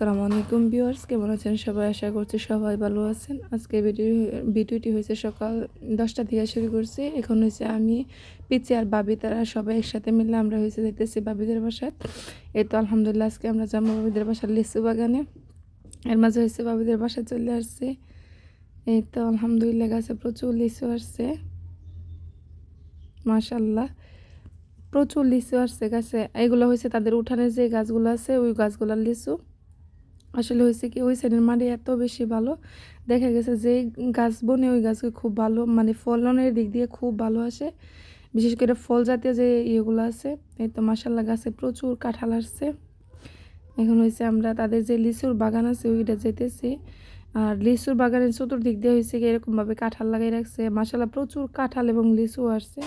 আসসালামু আলাইকুম ভিউয়ার্স, কেমন আছেন সবাই? আশা করছি সবাই ভালো আছেন। আজকে ভিডিও ভিডিওটি হয়েছে সকাল দশটা থেকে শুরু করছি। এখন হয়েছে আমি পিচি আর বাবি, তারা সবাই একসাথে মিলে আমরা হয়েছে যেতেছি বাবিদের বাসায়। এই তো আলহামদুলিল্লাহ, আজকে আমরা যাব বাবিদের বাসার লিচু বাগানে। এর মাঝে হয়েছে বাবিদের বাসায় চলে আসছে। এই তো আলহামদুলিল্লাহ, গাছে প্রচুর লিচু আসছে। মাশাল্লাহ প্রচুর লিচু আসছে গাছে। এগুলো হয়েছে তাদের উঠানের যে গাছগুলো আছে, ওই গাছগুলোর লিচু। আসলে হয়েছে কি, ওই সাইডের মাটি এত বেশি ভালো, দেখা গেছে যে গাছ বনে ওই গাছকে খুব ভালো মানে ফলনের দিক দিয়ে খুব ভালো আসে। বিশেষ করে ফল জাতীয় যে ইয়েগুলো আছে, এই তো মাসাল্লাহ গাছে প্রচুর কাঁঠাল আসছে। এখন হয়েছে আমরা তাদের যে লিচুর বাগান আছে, ওইটা যেতেছি। আর লিচুর বাগানের চতুর্দিক দিয়ে হয়েছে কি, এরকমভাবে কাঁঠাল লাগাই রাখছে। মাসাল্লাহ প্রচুর কাঁঠাল এবং লিচু আসছে।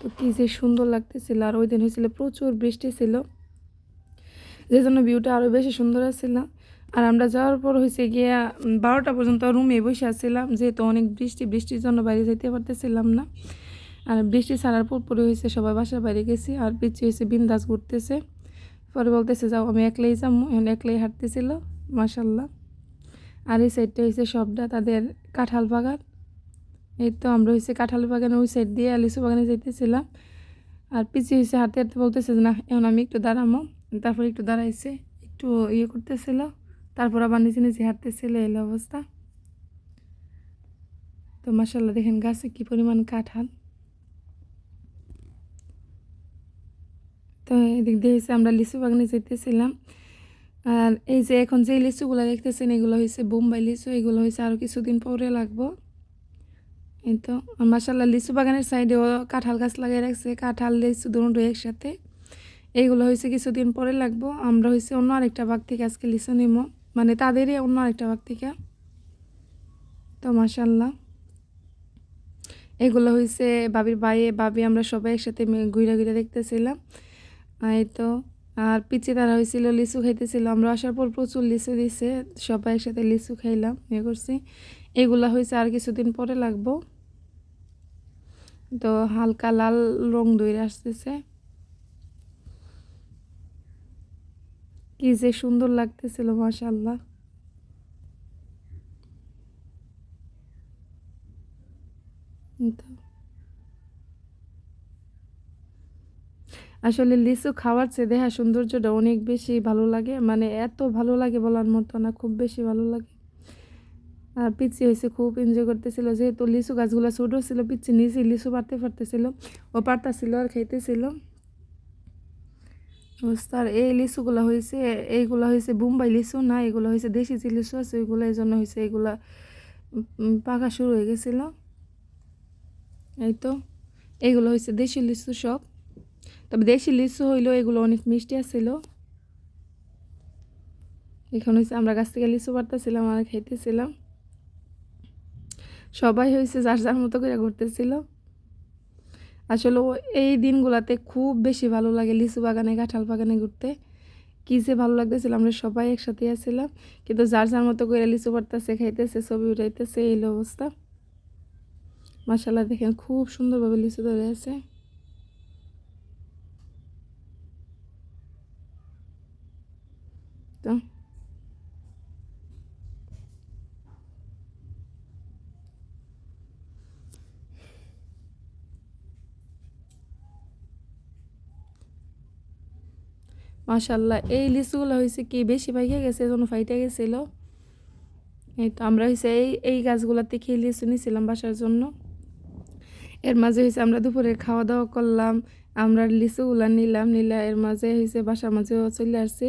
তো কী যে সুন্দর লাগতেছিল, আর ওই দিন হয়েছিল প্রচুর বৃষ্টি ছিল। যে জন্য ভিউটা আরও বেশি সুন্দর আসছিল। আর আমরা যাওয়ার পর হয়েছে গিয়া বারোটা পর্যন্ত রুমে বসে আসছিলাম যেহেতু অনেক বৃষ্টি, বৃষ্টির জন্য বাইরে যেতে পারতেছিলাম না। আর বৃষ্টি ছাড়ার পর পরে হয়েছে সবাই বাসার বাইরে গেছি, আর পিছিয়ে হয়েছে বিন্দাস ঘুরতেছে। পরে বলতেছে, যাও, আমি একলাই যাব এখন একলাই হাঁটতেছিল মাসাল্লাহ আর এই সাইডটা হয়েছে সবটা তাদের কাঁঠাল বাগান। এই তো আমরা হয়েছে কাঁঠাল বাগানে ওই সাইড দিয়ে লিচু বাগানে যেতেছিলাম আর পিছিয়ে হয়েছে হাঁটতে হাঁটতে বলতেছে না, এখন আমি একটু দাঁড়ামো। তারপর একটু দাঁড়াইছে, একটু ইয়ে করতেছিল। তারপর আবার নিচে নিচে হাঁটতেছিল এই অবস্থা। তো মাসাল্লাহ দেখেন গাছে কি পরিমাণ কাঁঠাল। তো এদিক দিয়ে হয়েছে আমরা লিচু বাগানে যেতেছিলাম আর এই যে এখন যে লিচুগুলো দেখতেছেন, এগুলো হয়েছে বোম্বাই লিচু, এগুলো হয়েছে আরও কিছুদিন পরে লাগবো। এই তো মাসাল্লাহ লিচু বাগানের সাইডেও কাঁঠাল গাছ লাগিয়ে রাখছে, কাঁঠাল, লিচু দুটো একসাথে। এইগুলো হয়েছে কিছুদিন পরে লাগবো, আমরা হয়েছে অন্য আরেকটা বাগ থেকে আজকে লিচু নিমো। মানে তাদেরই অন্য আরেকটা বাগ থেকে। তো মাসাল্লাহ এগুলো হয়েছে বাবির বাইয়ে বাবি আমরা সবাই একসাথে ঘুরে ঘুরে দেখতেছিলাম। এই তো, আর পিচি তারা হয়েছিল লিচু খাইতেছিল। আমরা আসার পর প্রচুর লিচু দিছে, সবাই একসাথে লিচু খাইলাম ইয়ে করছি। এগুলো হয়েছে আর কিছুদিন পরে লাগবো। তো হালকা লাল রং দইরে আসতেছে। কি যে সুন্দর লাগতেছিল মাশাল্লাহ আসলে লিচু খাওয়ার চেয়ে দেখা সৌন্দর্যটা অনেক বেশি ভালো লাগে। মানে এত ভালো লাগে বলার মতো না, খুব বেশি ভালো লাগে। আর পিচি হয়েছে, খুব এনজয় করতেছিল। যেহেতু লিচু গাছগুলো ছোটো ছিল, পিচি নিচে লিচু পারতে পারতেছিল ও পারতেছিল আর খাইতেছিল। আর এই লিচুগুলো হয়েছে এইগুলো হয়েছে বোম্বাই লিচু না, এগুলো হয়েছে দেশি যে লিচু আছে, ওইগুলো এই জন্য হয়েছে এগুলা পাকা শুরু হয়ে গেছিল। এই তো এইগুলো হয়েছে দেশি লিচু সব। তবে দেশি লিচু হইলেও এগুলো অনেক মিষ্টি আসছিল এখন হয়েছে আমরা গাছ থেকে লিচু পারতেছিলাম আর খাইতেছিলাম। সবাই হয়েছে যার যার মতো করে ঘুরতেছিল। আসলে এই দিনগুলোতে খুব বেশি ভালো লাগে লিচু বাগানে, কাঁঠাল বাগানে ঘুরতে। কী যে ভালো লাগতেছিল, আমরা সবাই একসাথে আসছিলাম কিন্তু যার যার মতো করে লিচু পারতেছে খাইতেছে, ছবি উঠাইতেছে, এই অবস্থা। মাসাল্লাহ দেখেন খুব সুন্দরভাবে লিচু ধরে আছে। তো মাশাল্লাহ এই লিচুগুলো হয়েছে কি বেশি পাইকে গেছে যেন ফাইটে গেছিল। এই তো আমরা হয়েছে এই এই গাছগুলোতে খেয়ে লিচু নিয়েছিলাম বাসার জন্য। এর মাঝে হয়েছে আমরা দুপুরে খাওয়া দাওয়া করলাম, আমরা লিচুগুলা নিলাম, নিলা এর মাঝে হয়েছে বাসার মাঝেও চলে আসছি।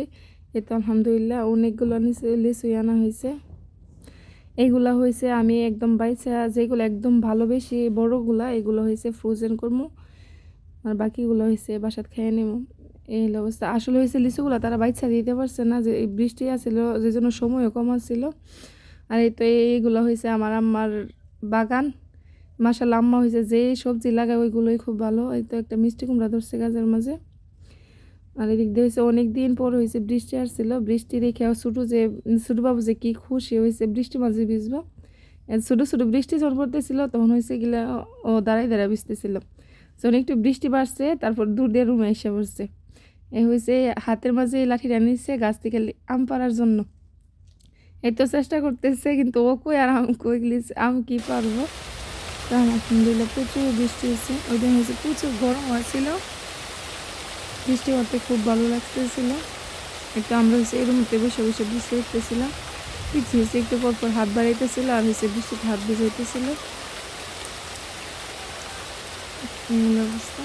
এই তো আলহামদুলিল্লাহ অনেকগুলো নিচে লিচুই আনা হয়েছে এইগুলা হয়েছে আমি একদম বাইছে যেগুলো একদম ভালোবেসি বড়গুলা, এগুলো হয়েছে ফ্রোজেন করব আর বাকিগুলো হয়েছে বাসাত খেয়ে নেব এই অবস্থা। আসলে হয়েছে লিচুগুলো তারা বাইচ্ছা দিতে পারছে না, যে বৃষ্টি আসছিল যে জন্য সময়ও কম আসছিল আর এই তো এইগুলো হয়েছে আমার আম্মার বাগান। মাসাল আম্মা হয়েছে যে সবজি লাগায় ওইগুলোই খুব ভালো। এই তো একটা মিষ্টি কুমড়া ধরছে গাছের মাঝে। আর এদিক দিয়ে হয়েছে অনেক দিন পর হয়েছে বৃষ্টি আসছিল বৃষ্টি দেখে ছোটো যে, ছোটো বাবু যে কী খুশি হয়েছে বৃষ্টি মাঝে ভিজবো ছোটো ছোটো বৃষ্টি যখন পড়তেছিল তখন হয়েছে গিলা ও দাঁড়াই দাঁড়ায় ভিজতেছিল। যখন একটু বৃষ্টি বাড়ছে, তারপর দূর দিয়ে রুমে এসে পড়ছে। এ হয়েছে হাতের মাঝে লাঠিটা নিচ্ছে গাছ থেকে আম পাড়ার জন্য। এই তো চেষ্টা করতেছে, কিন্তু ও কই আর আম কই আম কি পারব? আলহামদুলিল্লাহ প্রচুর বৃষ্টি হয়েছে ওই দিন হয়েছে প্রচুর গরম হয়েছিল। বৃষ্টি হতে খুব ভালো লাগতেছিল। একটু আমরা হচ্ছে এর মধ্যে বসে বসে বৃষ্টি দেখতেছিলাম পিছিয়ে হচ্ছে একটু পর পর হাত বাড়াইতেছিল, আর হচ্ছে বৃষ্টিতে হাত ভিজাইতেছিল। অবস্থা?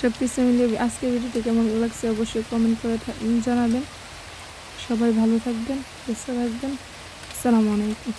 সব কিছু মিলিয়ে আজকের ভিডিওটি কেমন লাগছে অবশ্যই কমেন্ট করে জানাবেন। সবাই ভালো থাকবেন, সুস্থ থাকবেন। আসসালামু আলাইকুম।